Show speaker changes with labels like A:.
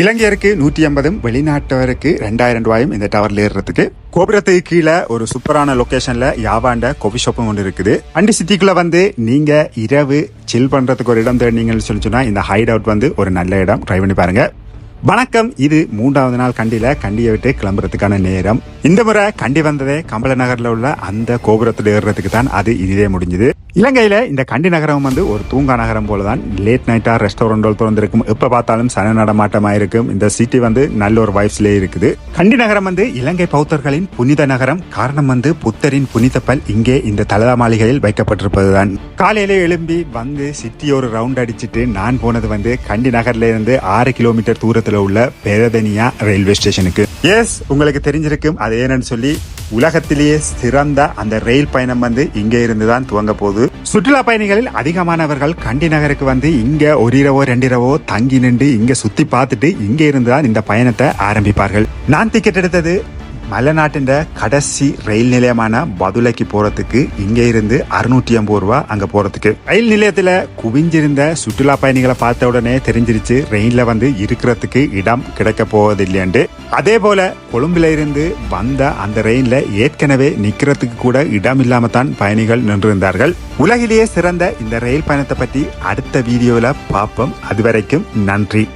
A: இலங்கையருக்கு நூற்றி ஐம்பதும் வெளிநாட்டவருக்கு ரெண்டாயிரம் ரூபாயும் இந்த டவர்ல ஏறுறதுக்கு. கோபுரத்துக்கு கீழே ஒரு சூப்பரான லொகேஷன்ல யாவாண்ட கோபி ஷாப்பும் ஒன்று இருக்குது. அண்டி சிட்டிக்குள்ள வந்து நீங்க இரவு சில் பண்றதுக்கு ஒரு இடம் தேடினீங்கன்னு சொல்லி சொன்னா இந்த ஹைட் அவுட் வந்து ஒரு நல்ல இடம். ட்ரை பண்ணி பாருங்க. வணக்கம். இது மூன்றாவது நாள் கண்டியில கண்டியை விட்டு கிளம்புறதுக்கான நேரம். இந்த முறை கண்டி வந்ததே கம்பள நகர்ல உள்ள அந்த கோபுரத்துல ஏறுறதுக்கு தான் அது இதுவே முடிஞ்சது. இலங்கையில் இந்த கண்டி நகரம் வந்து ஒரு தூங்கா நகரம் போலதான். லேட் நைட்டாக ரெஸ்டாரண்டோல் திறந்திருக்கும். எப்போ பார்த்தாலும் சன நடமாட்டமாக இருக்கும் இந்த சிட்டி வந்து நல்ல ஒரு வைப்ஸ்லேயே இருக்குது. கண்டி நகரம் வந்து இலங்கை பௌத்தர்களின் புனித நகரம். காரணம் வந்து புத்தரின் புனித பல் இங்கே இந்த தலதா மாளிகையில் வைக்கப்பட்டிருப்பது தான் காலையில எழும்பி வந்து சிட்டி ஒரு ரவுண்ட் அடிச்சிட்டு நான் போனது வந்து கண்டி நகர்ல இருந்து ஆறு கிலோமீட்டர் தூரத்தில் உள்ள பெரதனியா ரயில்வே ஸ்டேஷனுக்கு எஸ் உங்களுக்கு தெரிஞ்சிருக்கும். அது என்னன்னு சொல்லி உலகத்திலேயே சிறந்த அந்த ரயில் பயணம் வந்து இங்கே இருந்து தான் துவங்க போகுது. சுற்றுலா பயணிகளில் அதிகமானவர்கள் கண்டி நகருக்கு வந்து இங்க ஒரு இரவோ ரெண்டு இரவோ தங்கி நின்று இங்க சுத்தி பார்த்துட்டு இங்கே இருந்து தான் இந்த பயணத்தை ஆரம்பிப்பார்கள். நான் டிக்கெட் எடுத்தது மலைநாட்டின் கடைசி ரயில் நிலையமான பதுலைக்கு போறதுக்கு இங்க இருந்து அறுநூற்றி ஐம்பது ரூபா அங்க போறதுக்கு. ரயில் நிலையத்துல குவிஞ்சிருந்த சுற்றுலா பயணிகளை பார்த்த உடனே தெரிஞ்சிருச்சு ரயில்ல வந்து இருக்கிறதுக்கு இடம் கிடைக்க போவதில்லையாண்டு. அதே போல கொழும்புல இருந்து வந்த அந்த ரயில்ல ஏற்கனவே நிக்கிறதுக்கு கூட இடம் இல்லாம தான் பயணிகள் நின்றிருந்தார்கள். உலகிலேயே சிறந்த இந்த ரயில் பயணத்தை பற்றி அடுத்த வீடியோல பார்ப்போம். அதுவரைக்கும் நன்றி.